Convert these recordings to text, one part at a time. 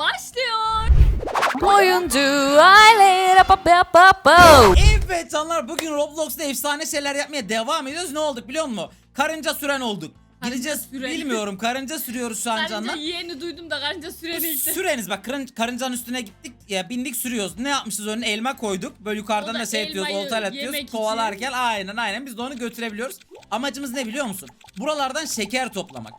Başlıyor. Oyuncu aile pa pa pa pa. Evet canlar bugün Roblox'ta efsane şeyler yapmaya devam ediyoruz. Ne olduk biliyor musun? Karınca süren olduk. Karınca Gideceğiz süren. bilmiyorum karınca sürüyoruz şu an Karınca canlar. yeğeni duydum da karınca süreni ilk Süreniz bak karın, karıncanın üstüne gittik ya bindik sürüyoruz. Ne yapmışız önüne elma koyduk. Böyle yukarıdan O da da şey yapıyoruz elmayı oltayla yemek atıyoruz. için. Kovalarken aynen aynen biz de onu götürebiliyoruz. Amacımız ne biliyor musun? Buralardan şeker toplamak.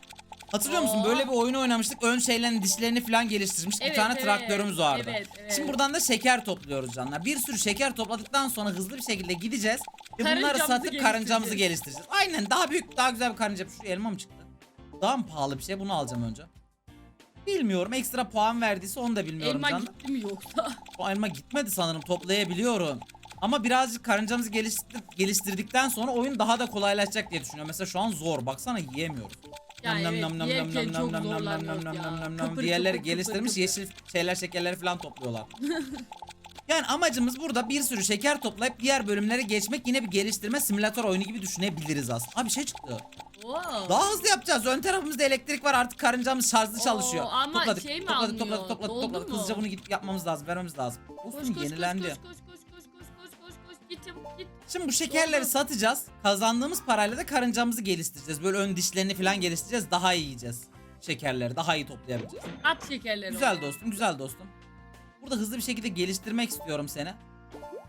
Hatırlıyor musun? Oo. Böyle bir oyun oynamıştık. Ön şeylerini, dişlerini falan geliştirmiştik. Evet, bir tane evet. traktörümüz vardı. Evet, evet. Şimdi buradan da şeker topluyoruz canlar. Bir sürü şeker topladıktan sonra hızlı bir şekilde gideceğiz. Ve bunları satıp karıncamızı geliştireceğiz. geliştireceğiz. Aynen daha büyük, daha güzel bir karınca. Şu elma mı çıktı? Daha mı pahalı bir şey? Bunu alacağım önce. Bilmiyorum. Ekstra puan verdiyse onu da bilmiyorum Elma canlar. gitti mi yoksa? O elma gitmedi sanırım toplayabiliyorum. Ama birazcık karıncamızı geliştir geliştirdikten sonra oyun daha da kolaylaşacak diye düşünüyorum. Mesela şu an zor. Baksana yiyemiyoruz. Ya nam nam nam nam nam çok nam nam nam nam nam nam nam nam Diğerleri geliştirmiş yeşil şeyler şekerleri falan topluyorlar. Yani amacımız burada bir sürü şeker toplayıp diğer bölümlere geçmek yine bir geliştirme simülatör oyunu gibi düşünebiliriz aslında. Abi şey çıktı. Wow. Daha hızlı yapacağız. Ön tarafımızda elektrik var. Artık karıncamız şarjlı Oo, çalışıyor. ama topladık, şey mi topladık, topladık, topladık, Doldu topladık. mu? Hızlıca bunu gidip yapmamız lazım, vermemiz lazım. Of Koş, koş, koş, yenilendi. koş koş git. Şimdi bu şekerleri satacağız. Kazandığımız parayla da karıncamızı geliştireceğiz. Böyle ön dişlerini falan geliştireceğiz. Daha iyi yiyeceğiz. Şekerleri daha iyi toplayabileceğiz. At şekerleri. Güzel oraya. dostum, güzel dostum. Burada hızlı bir şekilde geliştirmek istiyorum seni.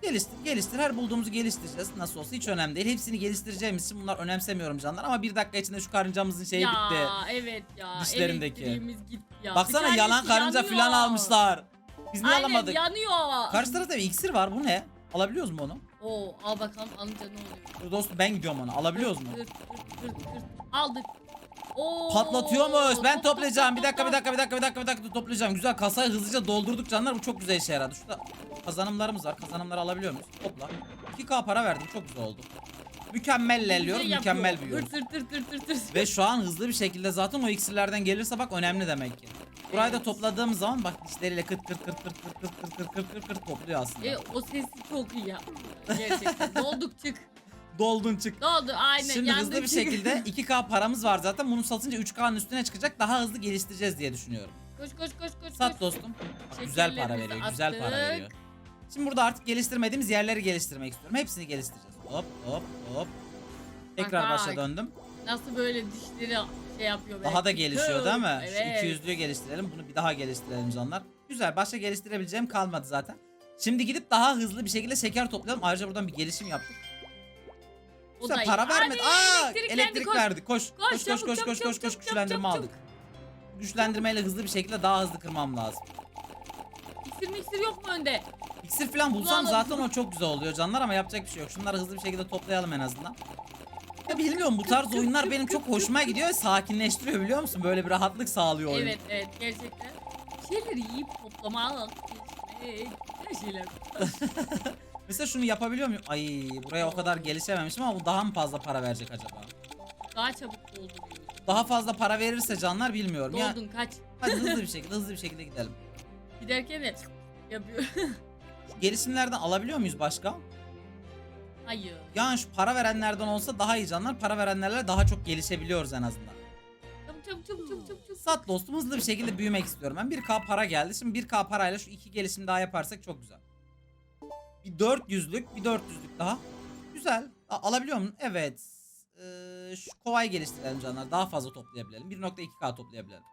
Geliştir, geliştir. Her bulduğumuzu geliştireceğiz. Nasıl olsa hiç önemli değil. Hepsini geliştireceğimiz için bunlar önemsemiyorum canlar. Ama bir dakika içinde şu karıncamızın şeyi ya, bitti. evet ya. Dişlerindeki. Gitti ya. Baksana Bir yalan karınca yanıyor. falan almışlar. Biz niye Aynen alamadık? yanıyor. Karşı tarafta bir iksir var. Bu ne? Alabiliyoruz mu onu? Oo al bakalım alınca ne oluyor? Dur dostum ben gidiyorum onu. Alabiliyoruz mu? Aldık. Oo, Patlatıyormuş. Ben top, top, toplayacağım. top, Bir dakika, top, bir dakika, bir dakika, bir dakika, bir dakika toplayacağım. Güzel kasayı hızlıca doldurduk canlar. Bu çok güzel işe yaradı. Şurada kazanımlarımız var. Kazanımları alabiliyor muyuz? Topla. 2K para verdim. Çok güzel oldu. Mükemmel yapıyor. Mükemmel büyüyoruz. Tır tır tır tır tır. Ve şu an hızlı bir şekilde zaten o iksirlerden gelirse bak önemli demek ki. Burayı da Evet. topladığımız zaman bak dişleriyle kırt kırt kırt kırt kırt kırt kırt kırt kırt kırt kırt topluyor aslında. E, o sesi çok iyi yaptı. Gerçekten. Dolduk çık. Doldun çık. Doldu aynen. Şimdi yandık, hızlı bir çık. şekilde 2K paramız var zaten. Bunu satınca 3K'nın üstüne çıkacak. Daha hızlı geliştireceğiz diye düşünüyorum. Koş koş koş koş. Sat koş. dostum. Güzel para veriyor. Güzel para attık. veriyor. Şimdi burada artık geliştirmediğimiz yerleri geliştirmek istiyorum. Hepsini geliştireceğiz. Hop hop hop. Tekrar Bak, başa döndüm. Nasıl böyle dişleri şey yapıyor. Daha da gelişiyor değil mi? Evet. Şu 200'lüğü geliştirelim. Bunu bir daha geliştirelim canlar. Güzel. Başka geliştirebileceğim kalmadı zaten. Şimdi gidip daha hızlı bir şekilde şeker toplayalım. Ayrıca buradan bir gelişim yaptık. O da Güzel iyi. para vermedi. Hadi, Aa, elektriklendi, elektrik koş. verdi. Koş. Koş koş çabuk, koş çabuk, koş koş çabuk, koş çabuk, güçlendirme çabuk, aldık. Güçlendirmeyle hızlı bir şekilde daha hızlı kırmam lazım. İksir miksir yok mu önde? İksir falan bulsam Ulan, zaten o çok güzel oluyor canlar ama yapacak bir şey yok. Şunları hızlı bir şekilde toplayalım en azından. Ya bilmiyorum bu tarz oyunlar benim çok hoşuma gidiyor ve sakinleştiriyor biliyor musun? Böyle bir rahatlık sağlıyor oyun. Evet evet gerçekten. Şeyleri yiyip toplamak. Evet, her şeyler. Mesela şunu yapabiliyor muyum? Ay buraya o kadar gelişememişim ama bu daha mı fazla para verecek acaba? Daha çabuk dolduruyor. Daha fazla para verirse canlar bilmiyorum. Ya Doldun kaç. hadi hızlı bir şekilde hızlı bir şekilde gidelim. Giderken de yapıyor. Gelişimlerden alabiliyor muyuz başka? Hayır. Yani şu para verenlerden olsa daha iyi canlar. Para verenlerle daha çok gelişebiliyoruz en azından. Çabuk çabuk çabuk çabuk çabuk. çabuk. Sat dostum hızlı bir şekilde büyümek istiyorum. Ben 1K para geldi. Şimdi 1K parayla şu iki gelişim daha yaparsak çok güzel. Bir 400'lük, bir 400'lük daha. Güzel. A- alabiliyor muyum? Evet. Ee, şu kovayı geliştirelim canlar. Daha fazla toplayabilelim. 1.2K toplayabilelim.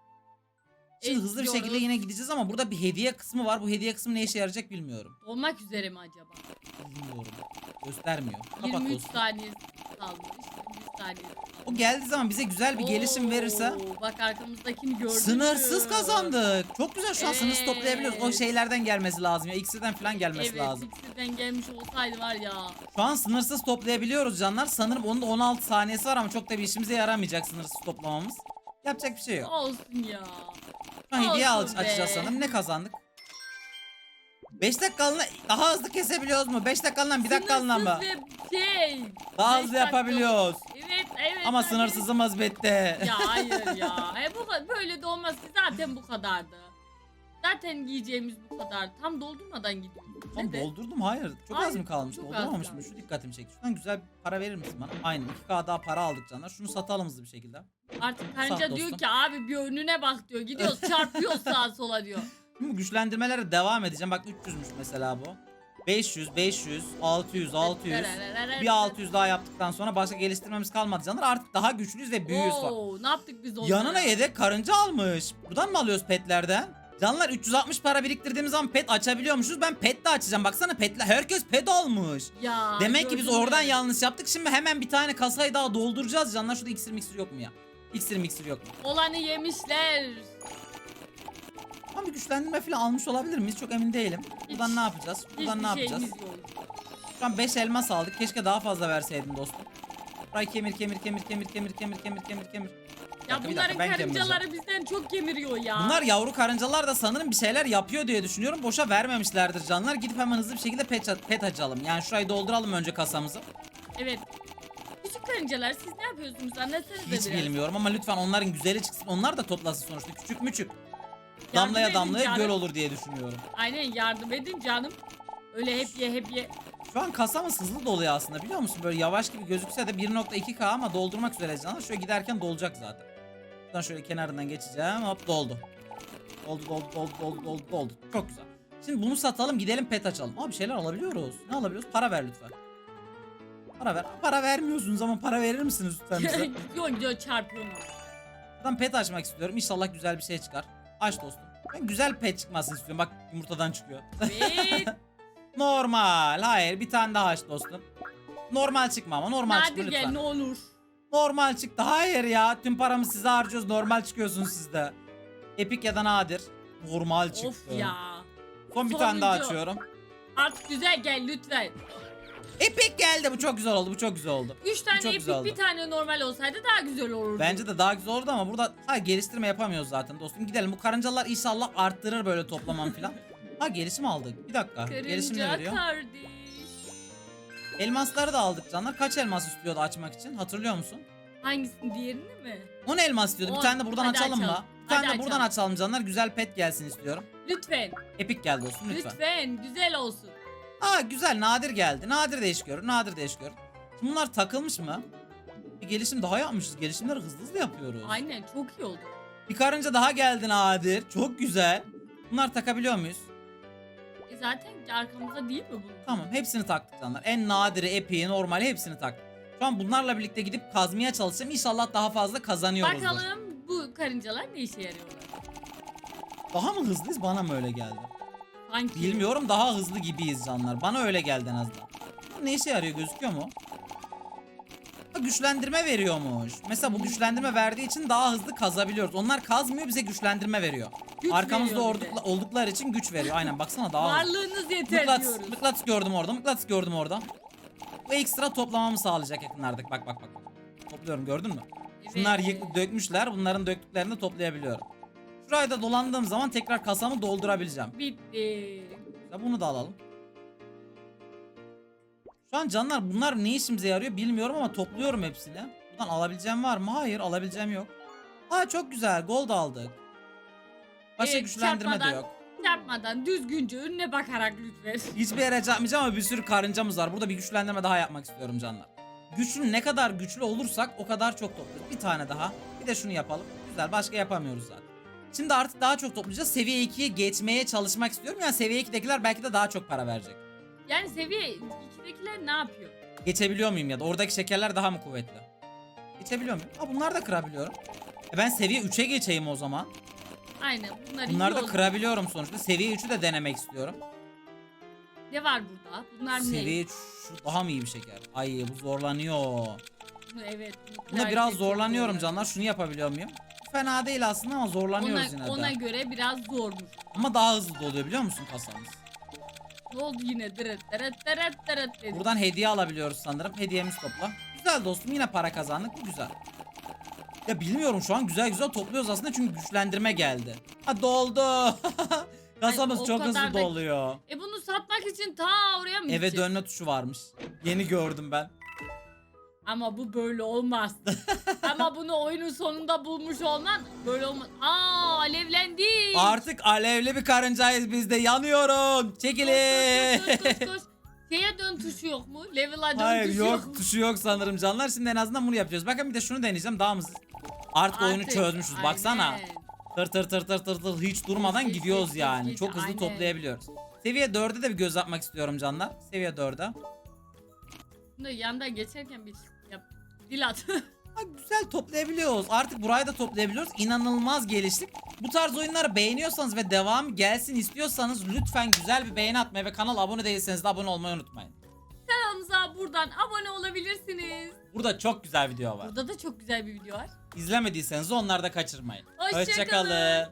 Şimdi Evet, hızlı bir şekilde yine gideceğiz ama burada bir hediye kısmı var. Bu hediye kısmı ne işe yarayacak bilmiyorum. Olmak üzere mi acaba? Bilmiyorum. Göstermiyor. Kapat 23 olsun. saniye kalmış. 23 saniye. O geldiği zaman bize güzel bir gelişim Oo, verirse Bak arkamızdakini gördün Sınırsız kazandık. Çok güzel şu an sınırsız Evet. toplayabiliyoruz. O şeylerden gelmesi lazım ya. X'den falan gelmesi Evet lazım. iksirden gelmiş olsaydı var ya. Şu an sınırsız toplayabiliyoruz canlar. Sanırım onun da 16 saniyesi var ama çok da bir işimize yaramayacak sınırsız toplamamız. Yapacak bir şey yok. Olsun ya. Hediye al açacağız sanırım. Ne kazandık? 5 dakikalığına daha hızlı kesebiliyoruz mu? 5 dakikalığına 1 dakikalığına mı? Sınırsız ve şey. Daha beş hızlı dakika- yapabiliyoruz. Evet evet. Ama hadi. sınırsızımız bitti. Ya hayır ya. E bu böyle de olmaz ki zaten bu kadardı. Zaten giyeceğimiz bu kadar. Tam doldurmadan gidiyoruz. Tam doldurdum hayır. Çok az Hayır, mı kalmış? çok az Dolduramamış mı? kalmış. Şu dikkatimi çekti. Şuradan güzel bir para verir misin bana? Aynen 2K daha para aldık canlar. Şunu satalım hızlı bir şekilde. Artık Sağ karınca diyor dostum. ki abi bir önüne bak diyor. Gidiyoruz çarpıyoruz sağa sola diyor. Şimdi bu güçlendirmelere devam edeceğim. Bak 300'müş mesela bu. 500, 500, 600, 600. Bir 600 daha yaptıktan sonra başka geliştirmemiz kalmadı canlar. Artık daha güçlüyüz ve büyüğüz falan. Oo, ne yaptık biz onlara? Yanına yedek karınca almış. Buradan mı alıyoruz petlerden? Canlar 360 para biriktirdiğimiz zaman pet açabiliyormuşuz. Ben pet de açacağım. Baksana petler. Herkes pet almış. Ya, Demek ki biz gördün mü? oradan yanlış yaptık. Şimdi hemen bir tane kasayı daha dolduracağız. Canlar şurada iksir miksir yok mu ya? İksir miksir yok mu? Olanı yemişler. Ama bir güçlendirme falan almış olabilir miyiz? Çok emin değilim. Buradan Hiç- ne yapacağız? Buradan Hiçbir ne yapacağız? şeyimiz yok. Şu an 5 elmas aldık. Keşke daha fazla verseydin dostum. Burayı kemir kemir kemir kemir kemir kemir kemir kemir kemir. Ya dakika, bunların dakika, karıncaları bizden çok kemiriyor ya. Bunlar yavru karıncalar da sanırım bir şeyler yapıyor diye düşünüyorum. Boşa vermemişlerdir canlar. Gidip hemen hızlı bir şekilde pet, pet açalım. Yani şurayı dolduralım önce kasamızı. Evet. Küçük karıncalar siz ne yapıyorsunuz anlatsanıza Hiç biraz. bilmiyorum ama lütfen onların güzeli çıksın. Onlar da toplasın sonuçta. Küçük müçük. Yardım Damlaya edin damlaya canım. göl olur diye düşünüyorum. Aynen yardım edin canım. Öyle hep ye hep ye. Şu an kasamız hızlı doluyor aslında biliyor musun? Böyle yavaş gibi gözükse de 1.2k ama doldurmak üzere canlar. Şöyle giderken dolacak zaten. Buradan şöyle kenarından geçeceğim. Hop doldu. Doldu doldu doldu doldu doldu doldu. Çok güzel. Şimdi bunu satalım gidelim pet açalım. Abi şeyler alabiliyoruz. Ne alabiliyoruz? Para ver lütfen. Para ver. Para vermiyorsunuz ama para verir misiniz lütfen bize? gidiyor gidiyor çarpıyorsun. Buradan pet açmak istiyorum. İnşallah güzel bir şey çıkar. Aç dostum. Ben güzel pet çıkmasını istiyorum. Bak yumurtadan çıkıyor. Evet. Normal. Hayır bir tane daha aç dostum. Normal çıkma ama normal çıkma Nadir lütfen. gel ne olur. Normal çıktı. Hayır ya. Tüm paramı size harcıyoruz. Normal çıkıyorsunuz siz de. Ya da nadir. Normal çıktı. Of ya. Son bir tane daha Sonuncu. açıyorum. Artık güzel gel lütfen. Epic geldi. Bu çok güzel oldu. Bu çok güzel oldu. Üç tane çok güzel epik oldu. bir tane normal olsaydı daha güzel olurdu. Bence de daha güzel oldu ama burada ha geliştirme yapamıyoruz zaten dostum. Gidelim. Bu karıncalar inşallah arttırır böyle toplamam falan. Ha gelişim aldık. Bir dakika. gelişim ne Karınca veriyor? kardeş. Elmasları da aldık canlar. Kaç elmas istiyordu açmak için? Hatırlıyor musun? Hangisini diğerini mi? 10 elmas istiyordu. Bir On. tane de buradan Hadi açalım, açalım. Bir tane Hadi de buradan açalım. açalım canlar. Güzel pet gelsin istiyorum. Lütfen. Epic geldi dostum lütfen. Lütfen. Güzel olsun. Aa güzel nadir geldi. Nadir değiş gör. Nadir değiş gör. Şimdi bunlar takılmış mı? Bir gelişim daha yapmışız. Gelişimleri hızlı hızlı yapıyoruz. Aynen çok iyi oldu. Bir karınca daha geldi nadir. Çok güzel. Bunlar takabiliyor muyuz? Zaten arkamızda değil mi bu? Tamam hepsini taktık canlar. En nadiri, epiği, normali hepsini taktık. Şu an bunlarla birlikte gidip kazmaya çalışacağım. İnşallah daha fazla kazanıyoruzdur. Bakalım bu karıncalar ne işe yarıyorlar? Daha mı hızlıyız bana mı öyle geldi? Sanki. Bilmiyorum daha hızlı gibiyiz canlar. Bana öyle geldi en azından. Bu Ne işe yarıyor gözüküyor mu? Ha, güçlendirme veriyormuş. Mesela bu güçlendirme verdiği için daha hızlı kazabiliyoruz. Onlar kazmıyor bize güçlendirme veriyor. Güç Arkamızda veriyor ordukla- oldukları için güç veriyor. Aynen baksana daha hızlı. Varlığınız yeter Mıknatıs, diyoruz. mıknatıs gördüm orada. Mıknatıs gördüm orada. Bu ekstra toplamamı sağlayacak yakınlarda. Bak bak bak. Topluyorum gördün mü? Şunlar Evet. yık- dökmüşler. Bunların döktüklerini de toplayabiliyorum. Şurayı da dolandığım zaman tekrar kasamı doldurabileceğim. Bitti. Ya bunu da alalım. Şu an canlar bunlar ne işimize yarıyor bilmiyorum ama topluyorum hepsini. Buradan alabileceğim var mı? Hayır alabileceğim yok. Aa çok güzel gold aldık. Başka Evet, güçlendirme de çarpmadan- yok. Çarpmadan düzgünce önüne bakarak lütfen. Hiçbir yere çarpmayacağım ama bir sürü karıncamız var. Burada bir güçlendirme daha yapmak istiyorum canlar. Güçlü ne kadar güçlü olursak o kadar çok topluyoruz. Bir tane daha. Bir de şunu yapalım. Güzel başka yapamıyoruz zaten. Şimdi artık daha çok toplayacağız. Seviye 2'ye geçmeye çalışmak istiyorum. Yani seviye 2'dekiler belki de daha çok para verecek. Yani seviye 2'dekiler ne yapıyor? Geçebiliyor muyum ya da oradaki şekerler daha mı kuvvetli? Geçebiliyor muyum? Ha bunlar da kırabiliyorum. E ben seviye 3'e geçeyim o zaman. Aynen bunlar Bunları da kırabiliyorum sonuçta. Seviye 3'ü de denemek istiyorum. Ne var burada? Bunlar Seviye ne? 3 şu daha mı iyi bir şeker? Ay bu zorlanıyor. Evet. Bunlar biraz zorlanıyorum zor. canlar. Şunu yapabiliyor muyum? Fena değil aslında ama zorlanıyoruz yine Ona, ona de. göre biraz zormuş. Ama daha hızlı doluyor biliyor musun kasamız? Ne oldu yine? Dırıt dırıt dırıt dırıt dedi. Buradan hediye alabiliyoruz sanırım. Hediyemiz topla. Güzel dostum yine para kazandık. Bu güzel. Ya bilmiyorum şu an güzel güzel topluyoruz aslında çünkü güçlendirme geldi. Ha doldu. Kasamız Ay, çok hızlı da- doluyor. E bunu satmak için ta oraya mı Eve gideceğiz? dönme tuşu varmış. Yeni gördüm ben. Ama bu böyle olmaz. Ama bunu oyunun sonunda bulmuş olman böyle olmaz. Aa alevlendi. Artık alevli bir karıncayız biz de yanıyorum. Koş, Çekilin. koş, koş, koş, koş. Şeye dön tuşu yok mu? Level'a dön Hayır tuşu yok yok tuşu yok sanırım canlar. Şimdi en azından bunu yapacağız. Bakın bir de şunu deneyeceğim daha mı? Artık, oyunu Artık, çözmüşüz. Baksana. aynen. Tır tır tır tır tır tır hiç durmadan Geç, gidiyoruz geç, yani. geç, Çok hızlı aynen. toplayabiliyoruz. Seviye 4'e de bir göz atmak istiyorum canlar. Seviye 4'e. Şimdi yandan geçerken bir. Dil at. Ha, güzel toplayabiliyoruz. Artık burayı da toplayabiliyoruz. İnanılmaz geliştik. Bu tarz oyunları beğeniyorsanız ve devam gelsin istiyorsanız lütfen güzel bir beğeni atmayı ve kanala abone değilseniz de abone olmayı unutmayın. Kanalımıza buradan abone olabilirsiniz. Burada çok güzel video var. Burada da çok güzel bir video var. İzlemediyseniz onları da kaçırmayın. Hoşça Hoşça kalın.